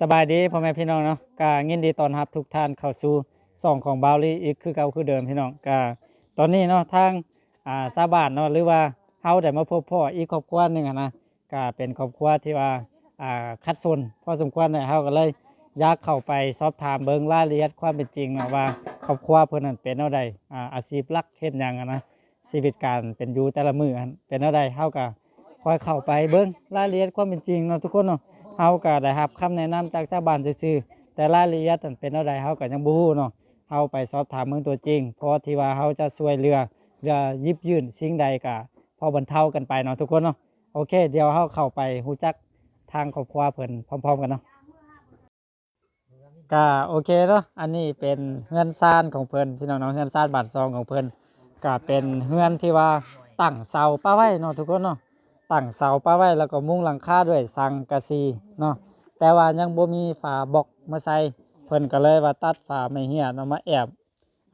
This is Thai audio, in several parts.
สบายดีพ่อแม่พี่น้องเนาะกายินดีตอนรับทุกท่านเข้าสู่ส่องของบาวลี่อีกคือเก่าคือเดิมพี่น้องกาตอนนี้เนาะทางอ่าชาบานเนาะหรือว่าเฮาได้มาพบพ่ออีกครอบครัวหนึ่งอะนะก็เป็นครอบครัวที่ว่าอ่าคัดสนพอสมควรเนี่ยเฮาก็เลยอยากเข้าไปสอบถามเบิ่งรายละเอียดความเป็นจริงเนาะว่าครอบครัวเพิ่นนั้นเป็นแนวใดอ่าอาชีพหลักเฮ็ดหยังอะนะชีวิตการเป็นอยู่แต่ละมื้อนั้นเป็นแนวใดเฮาก็ คอยเข้าไปเบิ่งรายละเอียดความเป็นจริงเนาะทุกคนเนาะเฮาก็ได้รับคำแนะนำจากชาวบ้านซื่อๆแต่รายละเอียดนั้นเป็นเท่าใดเฮาก็ยังบ่ฮู้เนาะเฮาไปสอบถามเมืองตัวจริงเพราะที่ว่าเฮาจะช่วยเหลือเรือยิบยื่นสิ่งใดก็พอบรรเทากันไปเนาะทุกคนเนาะโอเค เดี๋ยวเฮาเข้าไปฮู้จักทางครอบครัวเพิ่นพร้อม ๆ กันเนาะก็โอเคเนาะอันนี้เป็นเฮือนซ่านของเพิ่นพี่น้องๆเฮือนซ่านบ้านซองของเพิ่นก็เป็นเฮือนที่ว่าตั้งเสาป้าไว้เนาะทุกคนเนาะ ตั้งเสาป้าไว้แล้วก็มุงหลังคาด้วยสังกะสีเนาะแต่ว่ายังบ่มีฝาบอกมาใส่เพิ่นก็เลยว่าตัดฝาไม่เหียเนาะมาแอบ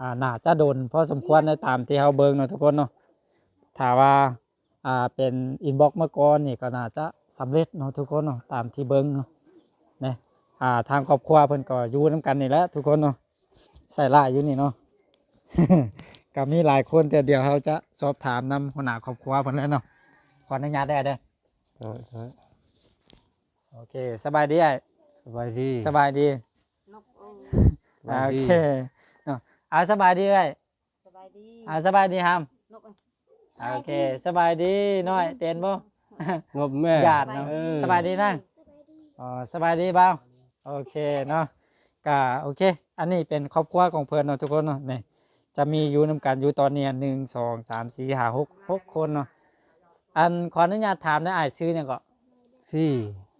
อ่าน่าจะโดนพอสมควรในตามที่เฮาเบิ่งเนาะทุกคนเนาะถ้าว่าอ่าเป็นอินบ็อกมาก่อนนี่ก็น่าจะสำเร็จเนาะทุกคนเนาะตามที่เบิ่งเนาะนะอ่าทางครอบครัวเพิ่นก็อยู่นํกันนี่แหละทุกคนเนาะใส่ลายอยู่นี่เนาะก็มีหลายคนแต่เดี๋ยวเราจะสอบถามนำหัวหน้าครอบครัวเพิ่นแล้วเนาะ ขออนุญาตได้เด้อเออเออโอเคสบายดีไอ้สบายดีสบายดีนกเออสบายโอดีเคเนาะอาสบายดีไอ้สบายดีอาสบายดีฮัมนกเออโอเคสบายดีน้อยเต้นบ่ งบแม่ญาติเนาะออสบายดีนะ อ๋อสบายดีเปล่าโอเคเนาะก็โอเค อันนี้เป็นครอบครัวของเพื่อนเนาะทุกคนเนาะนี่จะมีอยู่นำกันอยู่ตอนนี้หนึ่งสองสามสี่ห้าหกหกคนเนาะ อันขออนุญาตถามนะไอ้ายชื่อหยังก็สี่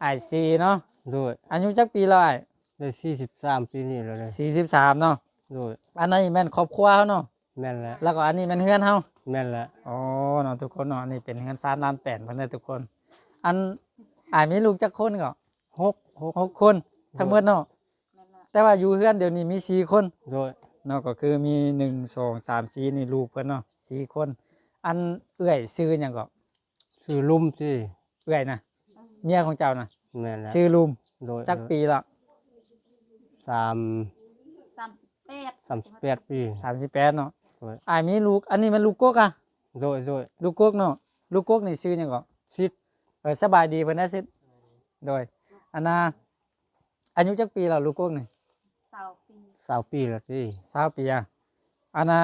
ไอ้ายซีเนาะด้วยอายุจักปีแล้วไอ้ได้สี่สิบสามปีนี่แล้วเลยสี่สิบสามเนาะด้วยอันนี้แม่นครอบครัวเขาเนาะแม่นแล้วแล้วก็อันนี้แม่นเฮือนเฮา แม่นแล้วอ๋อเนาะทุกคนเนาะนี่เป็นเฮือนซานล้านแปดเพิ่นเด้อทุกคน อันอายมีลูกจักคนก็หกหกหกคนทั้งหมดเนาะนั่นล่ะแต่ว่าอยู่เฮือนเดี๋ยวนี้มีสี่คนด้วยเนาะก็คือมีหนึ่งสองสามสี่นี่ลูกเพิ่นเนาะสี่คน อันเอื้อยซื้อหยังก็ ซื้อลุ่มสิเอื้อยนะเมียของเจ้านะแม่นแล้วซื้อลุมโดยจักปีละสามสามสิบแปดสามสิบแปดปี สามสิบแปดเนาะโอ้ย อายมีลูก อันนี้มันลูกกกอะโดยโดยลูกกกเนาะลูกกกนี่ซื้อหยังก็สิบเออสบายดีเพิ่นนะสิโดยอันน่ะอายุจักปีแล้วลูกกกนี่สาวปีสาวปีแล้วสิสาวปีอะอันน่ะ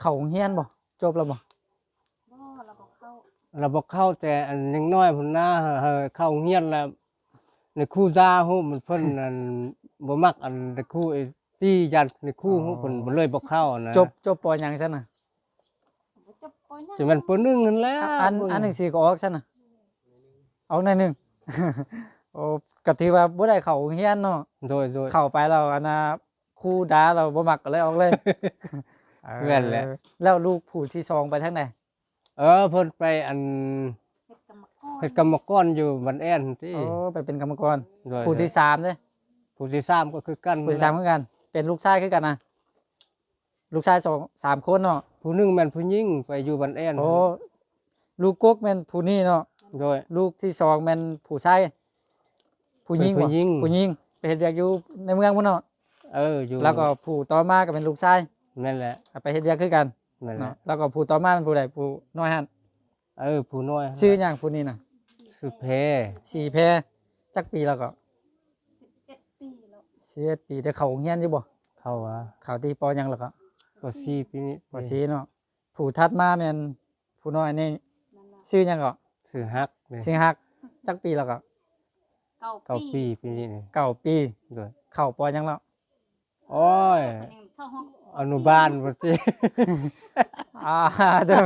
เข้าโรงเรียนบ่จบแล้วบ่บ่เราก็ เข้าเราบอกเข้าแต่อันยังน้อยพุ่นหน้าเฮอเข้าเฮียนแล้วในครู่ซาฮู้มันเพิ่นอันบ่มักอันในครู่ไอ้ที่ยันในครู่ฮู้เพิ่นบ่เลยบ่เข้านะจบจบปอหยังซั่นน่ะบ่จบปอยนะจะมันปหนึ่งนั่นแหละอะอันอันหนังสือก็ออกซั่นน่ะออกหน่อยหนึงโอ้ก็ถือว่าบ่ได้เข้าโรงเรียนเนาะโดยโดยเข้าไปแล้วอันน่ะครูด่าเราบ่มักก็เลยออกเลยแม่นแหละเออแล้วลูกผู้ที่สองไปทางไหน เออเพิ่นไปอันเฮ็ดกรรมกรเฮ็ดกรรมกรอยู่บันแอนที่โอ้ไปเป็นกรรมกรโดยผู้ที่สามเด้ผู้ที่สามก็คือกันผู้ที่สามคือกัน เป็นลูกชายคือกันนะลูกชายสองสามคนเนาะผู้หนึงแม่นผู้หญิงไปอยู่บันแอนโอ้ลูกกกแม่นผู้นี้เนาะโดยลูกที่สองแม่นผู้ชายผู้หญิงเป็นผู้บ่หญิงผู้หญิงไปเฮ็ดเวียกอยู่ในเมืองพุ่นเนาะเอออยู่แล้วก็ผู้ต่อมาก็เป็นลูกชายแม่นแหละไปเฮ็ดเวียกคือกัน แม่นแหเนาะละแล้วก็ผู้ต่อมาเป็นผู้ใดผู้น้อยหั่นเออผู้น้อยชื่อหยังผู้นี้น่ะชื่อเพสี่แพรจักปีแล้วก็สิบเอ็ดปีแล้ว11ปีได้เข้าโรงเรียนอยู่บ่เขาว่าเข้าที่ปอหยังแล้วก็ก็สี่ปีนี้ปอสีเนาะผู้ถัดมาแม่นผู้น้อยนี่นั่นล่ะชื่อหยังก็ชื่อฮักเนี่ยสิงฮักจักปีแล้วก็เก้าเก้าปีปีปีนี้นี่เก้าปีโดยเข้าปอหยังแล้วโอ้ยเพิ่นยังเข้าห้อง อนุบาลบ่สิ อ่าเด้อ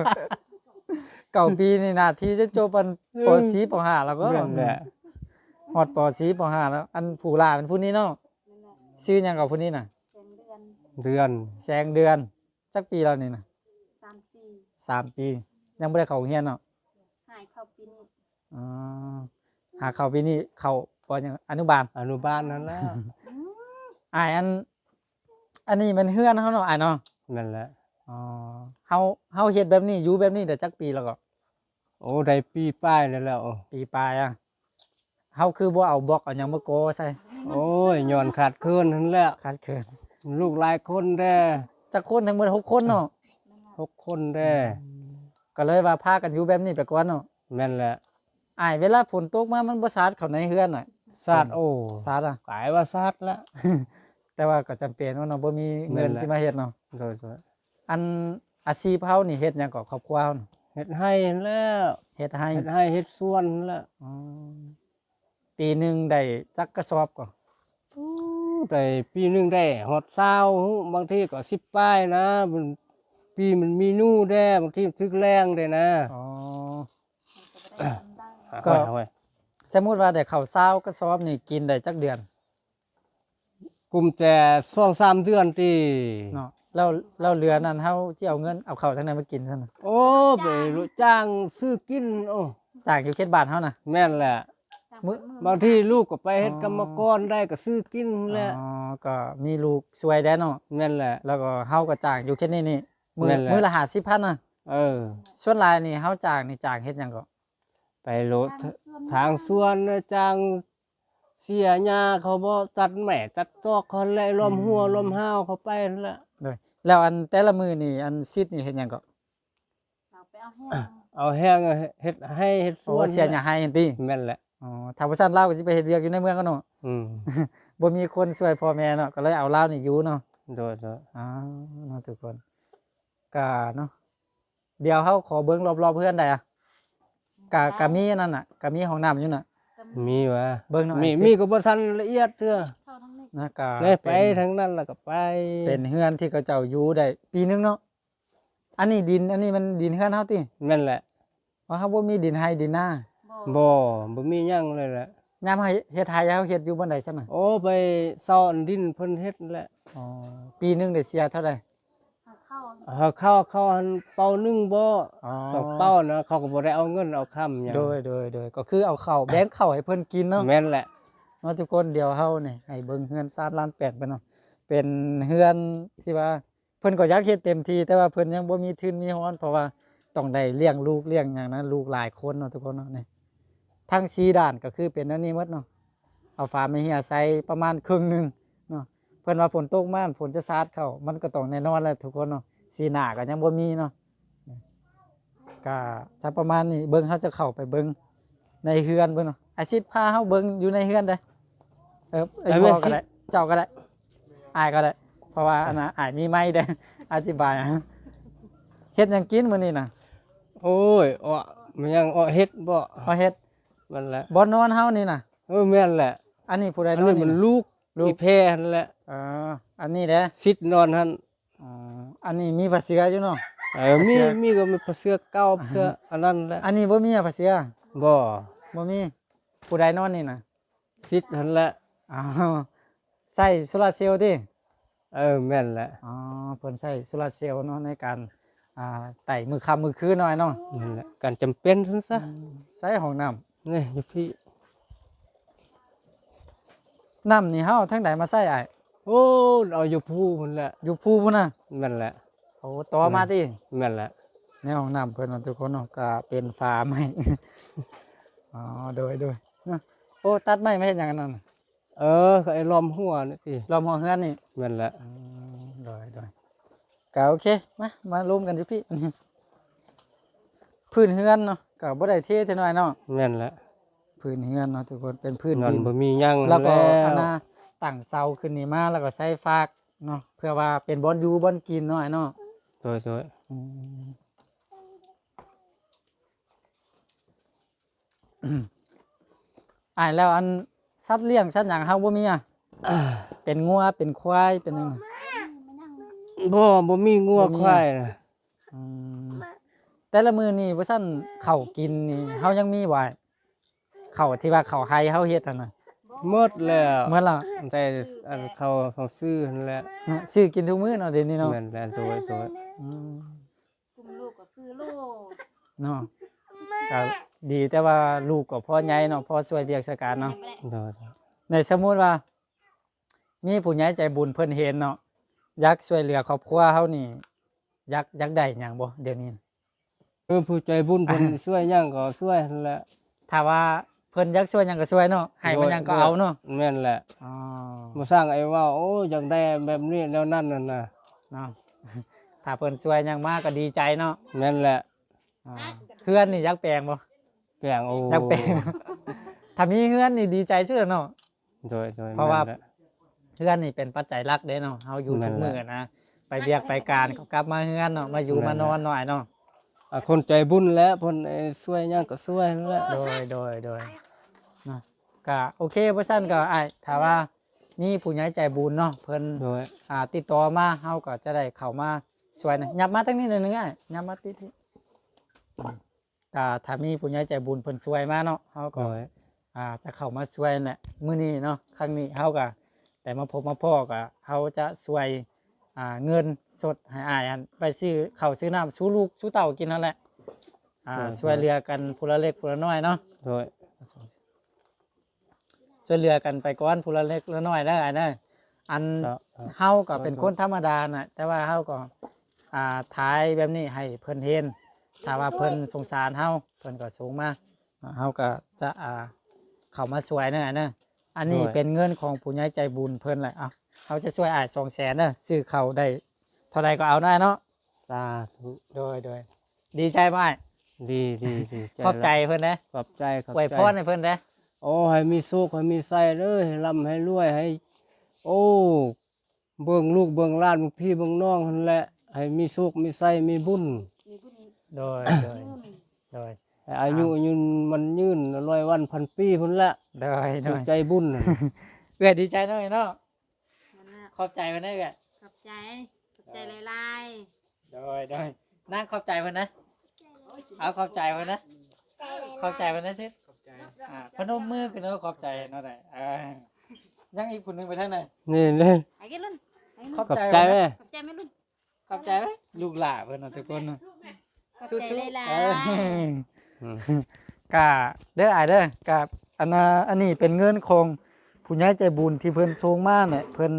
เก้าปีนี่นาทีจะจบปันปอสีปอห้าแล้วก็แม่นแหละฮอดปอสีปอห้าแล้ว อันผู้ล่าเป็นผู้นี้เนาะนั่นแหละชื่อหยังกับผู้นี้น่ะ เป็นเดือนเดือนแสงเดือนจักปีแล้วนี่น่ะสามปีสามปี ยังบ่ได้เข้าโรงเรียนเนาะหายเข้าปีนี้อ๋อหาเข้าปีนี้เข้าปอหยังอนุบาลอนุบาลนั่นแหละ อ้ายอัน อันนี้มันเฮือนเฮาเนาะอ้ายเนาะนั่นแหละ อ๋อเฮาเฮาเฮ็ดแบบนี้อยู่แบบนี้ได้จักปีแล้วก็ โอ้ได้ปีป้ายแล้วแล้ว ปีปลายอะเฮาคือบ่เอาบล็อกเอาหยังมาโกใส่นี่โอ้ยย้อนขาดคืนนั่นแหละขาดเขินลูกหลายคนแด้จักคนทั้งหมดหกคนเนาะหกคนแด้ก็เลยว่าพากันอยู่แบบนี้ไปก่อนเนาะแม่นแหละอ้ายเวลาฝนตกมามันบ่สาดเข้าในเฮือนน่ะซาดโอ้สาดอะกลายว่าซาดละ แต่ว่าก็จำเป็นว่าเนาะบ่มีเงินนั่นแหละ สิมาเฮ็ดเนาะโดยโดยอันอาชีพเฮานี่เฮ็ดหยังก็ครอบครัวเฮาน่ะเฮ็ดให้แล้วเฮ็ดให้เฮ็ดให้เฮ็ดสวนแล้วอ๋อปีหนึงได้จักกระสอบก็แต่ปีหนึงได้ฮอด20บางทีก็10ป้ายนะมันปีมันมีนู่แด้บางทีมันทึกแรงได้นะอ๋อมันก็ได้ทำได้ก็เอาไว้สมมุติว่าได้ข้าวเช้ากระสอบนี่กินได้จักเดือน กลุ่มแต่2-3เดือนติเนาะแล้วแล้วเหลือนั้นเฮาสิเอาเงินเอาข้าวทางนั้นมากินซั่นน่ะโอ้ไปรู้จ้างซื้อกินโอ้จากอยู่เขตบ้านเฮาน่ะ แม่นแหละจ้างมื้อเปิดบางทีลูกก็ไปเฮ็ดกรรมกรได้ก็ซื้อกินแหละอ๋อก็มีลูกช่วยได้เนาะแม่นแหละ แล้วก็เฮาก็จ้างอยู่แค่นี้นี่มือแม่นแหละมือละ50,000น่ะเออ ส่วนหลายนี่เฮาจ้างนี่จ้างเฮ็ดหยังก็ไปโลดทางสวนน่ะจ้าง เสียหญ้าเขาบ่ตัดแหม่ตัดตอกเขาไล่ลมหัวลมห้าวเขาไปนั่นแหละโดยแล้วอันแต่ละมือนี่อันซิดนี่เฮ็ดหยังก็เราไปเอาแห้งเอาแห้งเฮ็ดให้เฮ็ดสโอ้วนเสียหยังให้หั่นติแม่นแหละอ๋อถ้าบ่ซั่นลาวก็สิไปเฮ็ดเวียกอยู่ในเมืองกันเนาะอืมบ่มีคนช่วยพ่อแม่เนาะก็เลยเอาลาวนี่อยู่เนาะ โดยโดยอ๋อเนาะทุกคนก็เนาะเดี๋ยวเฮาขอเบิ่งรอบๆเพื่อนได้อะกะกะมีอันนั่นน่ะกะมีห้องน้ำอยู่น่ะก็ มีวะเบิ่งหน่อยมีสิ มีก็บ่ทันละเอียดเด้อเท่าทั้งนี้นะกะได้ไปเป็นทางนั้นแล้วก็ไปเป็นเฮือนที่เขาเจ้าอยู่ได้ปีหนึงเนาะอันนี้ดินอันนี้มันดินเฮือนเฮาติแม่นแหละว่าเฮาบ่มีดินให้ดินนาบ่บ่บ่มีหยังเลยแหละยามเฮาเฮ็ดให้เฮาเฮ็ดอยู่บ่ได้ซั่นน่ะโอ้ไปซ่อนดินเพิ่นเฮ็ดนั่นแหละอ๋อปีหนึงได้เสียเท่าใด เอาเข้าเขาเข้าเขาหันเป่าหนึงบ่อ๋อสองเป้านะเขาก็บ่ได้เอาเงินเอาคำหยังโดยโดยโดยก็คือเอาข้าวแบงข้าวให้เพิ่นกินเนาะ แม่นแหละ เนาะทุกคนเดี๋ยวเฮานี่ให้เบิ่งเฮือนซาดล้านแปดไปเนาะเป็นเฮือนที่ว่าเพิ่นก็อยากเฮ็ดเต็มที่แต่ว่าเพิ่นยังบ่มีทุนมีฮ้อน เพราะว่าต้องได้เลี้ยงลูกเลี้ยงหยังนะลูกหลายคนเนาะทุกคนเนาะนี่ทั้ง4ด้านก็คือเป็นอันนี้หมดเนาะเอาฝาไม่เหียใส่ประมาณครึ่งหนึงเนาะเพิ่นว่าฝนตกมาฝนจะสาดเข้ามันก็ต้องแน่นอนแหละทุกคนเนาะ สีหน้าก็ยังบ่มีเนาะก็จะประมาณนี้เบิ่งเฮาจะเข้าไปเบิ่งในเฮือนเบิ่งเนาะอาซิดพาเฮาเบิ่งอยู่ในเฮือนได้เออไอ้พ่อก็ได้เจ้าก็ได้อายก็ได้ เพราะว่าอันนะอายมีไม้ได้อธิบายอะเฮ็ดหยังกินมื้อนี้น่ะโอ้ยอ้อมันยังอ้อเฮ็ดบ่พอเฮ็ดมันแหละบ่นอนเฮานี่น่ะเออแม่นแหละ อันนี้ผู้ใดอันนอนนี้มันนี่น่ะลูกลูกอีแพ้นั่นแหละเอออันนี้เด้อซิดนอนหั่นอ๋อ อันนี้มีผ้าเสืออยู่เนาะ เออมีเสื้อมีก็มีเสื้อเก่าเสื้ออันนั้นแหละอันนี้บ่มีอะผ้าเสือบ่บ่มีผู้ใดนอนนี่น่ะซิดหั่นแหละอ้าวใส่โซลาร์เซลล์ติเออแม่นแหละอ๋อเพิ่นใส่โซลาร์เซลล์เนาะในการอ่าไต่มือค่ำมือคืนหน่อยเนาะนั่นแหละการจำเป็นทั้งซะใส่ห้องน้ำนี่อยู่พี่น้ำนี่เฮาทั้งใดมาใส่อ้าย โอ้เอาอยู่ผู้พุ่นแหละอยู่ภูพุ่นน่ะแม่นแหละโอ้ต่อมาติแม่นแหละในห้องน้ำเพื่อนนะทุกคนเนาะก็เป็นฟาร์มให้อ๋อโดยโดยเนาะโอ้ตัดไม้ไม่เห็นอย่างนั้นน่ะเออก็ไอ้ล้อมหัวนี่สิรอมห้องเฮือนนี่แม่นแหละอืมโดยโดยก็โอเคมามาร่วมกันจุพี่อันนี้พื้นเฮือนเนาะก็บ่ได้เท่เท่าน้อยเนาะแม่นแหละพื้นเฮือนเนาะทุกคนเป็นพื้นนอนดิน บ่มีหยังแล้วก็แล้อันวน่ะ ตั้งเสาขึ้นนี่มาแล้วก็ใส่ฟากเนาะเพื่อว่าเป็นบอนอยู่บอนกินเนาะไอ้เนาะสวยสวยอืมอ่าแล้วอันสัตว์เลี้ยงสัตว์หยังเฮาบ่มีอะเป็นงัวเป็นควายเป็นหยังน่ะไม่นั่งบ่บ่มีงัวบ่มีควายนะอืมแต่ละมื้อนี่ว่าซั่นข้าวกินนี่เฮายังมีไว้ข้าวที่ว่าข้าวไฮเฮาเฮ็ดนั่นน่ะ หมดแล้วเมื่อละแต่อันเขาเขาซื้อนั่นแหละซื้อกินทุกมื้อเนาะเดี๋ยวนี้เนาะแม่นแหละสวยสวยอืมกุมลูกก็ซื้อลูกเนาะก็ดีแต่ว่าลูกก็พอใหญ่เนาะพอช่วยเวียกราชการเนาะไม่ได้สวยในสมมุติว่า มีผู้ใหญ่ใจบุญเพิ่นเห็นเนาะอยากช่วยเหลือครอบครัวเฮานี่อยากอยากได้หยังบ่เดี๋ยวนี้ เออผู้ใจบุญเพิ่นช่วยหยังก็ช่วยนั่นแหละถ้าว่า เพิ่นอยากช่วยหยังก็ช่วยเนาะให้มันหยังก็เอาเนาะแม่นแหละอ๋อมาสร้างไอ้ว่าโอ้อยากได้แบบนี้แล้วนั่นน่ะนะเนาะถ้าเพิ่นช่วยหยังมากก็ดีใจเนาะแม่นแหละอ่าเพื่อนนี่อยากแปลงบ่แปลงโอ้อยากแปลงถ้ามีเพื่อนนี่ดีใจชื่อเนาะ โดยโดยเพราะว่า แม่นแหล เพื่อนนี่เป็นปัจจัยหลักเด้เนาะเฮาอยู่นั่ทุกนแหละ มื้อนะไปเรียกไปการก็กลับมาเฮือนเนาะมาอยู่นั่มานแหละนอนหน่อยเนาะอะคนใจบุญแล้วเพิ่นไอ้ช่วยหยังก็ช่วยนั่นแหละโดยโดยโดยเนาะ ก็โอเคบ่ซั่นก็อ้ายถ้าว่านี่ผู้ใหญ่ใจบุญเนาะเพิ่นโดยอ่าติดต่อมาเฮาก็จะได้เข้ามาช่วยนะยับมาตั้งนี้หน่อยหนึงอ้ายยับมาติดที่ก็ถ้ามีผู้ใหญ่ใจบุญเพิ่นช่วยมาเนาะเฮาโดก็ยอ่าจะเข้ามาช่วยนั่นแหละมื้อนี้เนาะครั้งนี้เฮาก็แต่มาพบมาพ่อก็เฮาจะช่วยอ่าเงินสดให้อ้ายอันไปซื้อข้าวซื้อน้ำสู้ลูกสู้เต่ากินนั่นแหละอ่าช่วยเหลือกันผู้ละเล็กผู้ละน้อยเนาะโดย ช่วยเหลือกันไปก่อนผู้ละเล็กผู้ละน้อยได้ออันนั้นอันครับเฮาก็เป็นคนธรรมดาน่ะ แต่ว่าเฮาก็อ่าท้ายแบบนี้ให้เพิ่นเห็นถ้าว่าเพิ่นสงสารเฮาเพิ่นก็สูงมาอ่าเฮาก็จะอ่าเข้ามาช่วยนั่นน่ะเนอะอันนี้เป็นเงินของผู้ใหญ่ใจบุญเพิ่นแหละเอ้าเขาจะช่วยอ้าย200,000เด้อซื้อเขาวได้เท่าใดก็เอาได้เนาะสาธุโดยโดยดีใจบ่อ้ายดีดีดีขอบใจเพิ่นเด้อขอบใจขอบอวยใจพรให้เพิ่นเด้อ โอ้ให้มีสุขให้มีไส้เลยให้ร่ำให้รวยให้ โอ้เบิ่งลูกเบิ่งหล้านเบิ่งพี่เบิ่งน้องนั่นแหละ ให้มีสุขมีไส้มีบุญมีบุญโดยโดยบุญโดยให้อายุยืนมันยืนร้อยวันพันปีพุ่นละโดยโดถูกยใจบุญน่ะเอื้อยดีใจหน่อยเนาะนั่นน่ะขอบใจเพิ่นเด้อเอื้อยขอบใจขอบใจหลายโดยโดยนั่งขอบใจเพิ่นนะเอาขอบใจเพิ่นนะขอบใจเพิ่นนะสิ อ่าพนมมือขึ้นแล้วขอบใจเนาะได้เออยังอีกคนหนึงไปทางไหนนี่เลยๆไอ้กินรุ่นไอ้ขรุ่อบนขอบใจใจเพิ่นไหมนะขอบใจไหมรุ่นขอบใจไหมลูกหลานเพิ่นน่ะทุกคนเนาะ ขอบใจหลายเอออืม กะเด้ออายเด้อกะอันน่ะอันนี้เป็นเงินของผู้ใหญ่ใจบุญที่เพิ่นส่งมาเนี่ยเพิ่น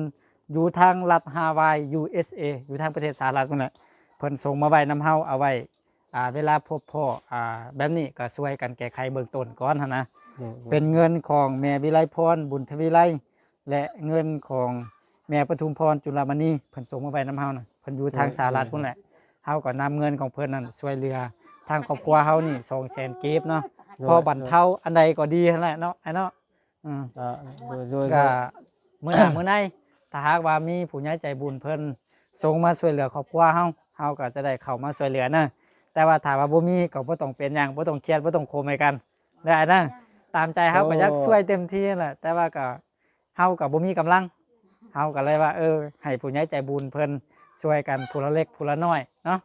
อยู่ทางรัฐฮาวาย USA อยู่ทางประเทศสหรัฐพุ่นน่ะเพิ่นส่งมาไว้นำเฮาเอาไว้ อ่าเวลาพบพ่ออ่าแบบนี้ก็ช่วยกันแก้ไขเบื้องต้นก่อนหันนะ เป็นเงินของแม่วิไลพรบุญทวิไลและเงินของแม่ปทุมพรจุลามณีเพิ่นส่งมาไว้นำเฮานะเพิ่นอยู่ทางสหรัฐพุ่นแหละเฮาก็นำเงินของเพิ่นนั้นช่วยเหลือทางครอบครัวเฮานี่200,000เก็บเนาะพอบรรเทาอันใดก็ดีนั่นแหละเนาะไอ้เนาะอืม อ่าโดยโดยก็มื้อหน้ามื้อในถ้าหากว่ามีผู้ใหญ่ใจบุญเพิ่นส่งมาช่วยเหลือครอบครัวเฮาเฮาก็จะได้เข้ามาช่วยเหลือนะ แต่ว่าถ้าว่าบ่มีก็บ่ต้องเป็นหยังบ่ต้องเครียดบ่ต้องโคมให้กันได้นะตามใจเฮาก็อยากช่วยเต็มที่นั่นแหละแต่ว่าก็เฮากับบ่มีกำลังเฮาก็เลยว่า เออให้ผู้ใหญ่ใจบุญเพิ่นช่วยกันผู้ละเล็กผู้ละน้อยเนาะ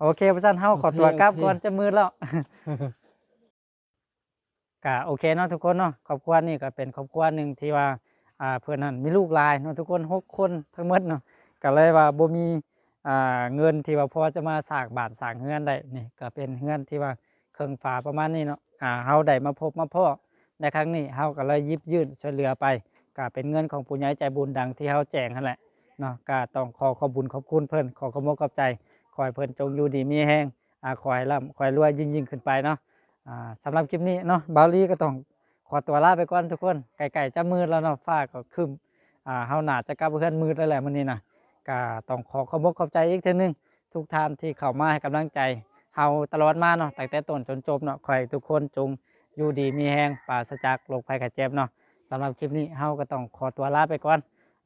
โอเคเพราะฉะนั้นเฮาขอตัวกลับก่อนจะมืดแล้วก็โอเคเนาะทุกคนเนาะครอบครัวนี่ก็เป็นครอบครัวหนึ่งที่ว่าอ่าเพื่อนนั้นมีลูกหลายเนาะทุกคนหกคนทั้งหมดเนาะก็เลยว่าบ่มีอ่า เงินที่ว่าพอจะมาสางบ้านสร้างเฮือนได้นี่ก็เป็นเฮือนที่ว่าเครื่องฝาประมาณนี้เนาะอ่าเฮาได้มาพบมาพ่อในครั้งนี้เฮาก็เลยยิบยื่นช่วยเหลือไปก็เป็นเงินของผู้ใหญ่ใจบุญดังที่เฮาแจ้งนั่นแหละเนาะก็ต้องขอขอบุญขอบคุณเพิ่นขอขอบคุณขอบใจขอให้เพิ่นจงอยู่ดีมีแฮงอ่าขอให้ร่ำขอให้รวยยิ่งยิ่งขึ้นไปเนาะอ่าสำหรับคลิปนี้เนาะบาลีก็ต้องขอตัวลาไปก่อนทุกคนไก่ๆจะมืดแล้วเนาะฟ้าก็คึมอ่าเฮาหนาจะกลับเพื่อนมืดแล้วแหละมื้อนี้นะ ก็ต้องขอขอบคุณขอบใจอีกเทีนึง ทุกท่านที่เข้ามาให้กำลังใจเฮาตลอดมาเนาะตั้งแต่ต้นจนจบเนาะขอให้ทุกคนจงอยู่ดีมีแฮงปราศจากโรคภัยไข้เจ็บเนาะสำหรับคลิปนี้เฮาก็ต้องขอตัวลาไปก่อน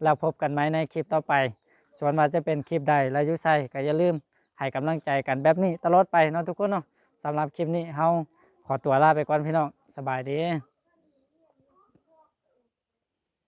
แล้วพบกันไหมในคลิปต่อไป ส่วนว่าจะเป็นคลิปใดและยุไซก็อย่าลืมให้กำลังใจกันแบบนี้ตลอดไปเนาะทุกคนเนาะสำหรับคลิปนี้เฮาขอตัวลาไปก่อนพี่น้องสบายดี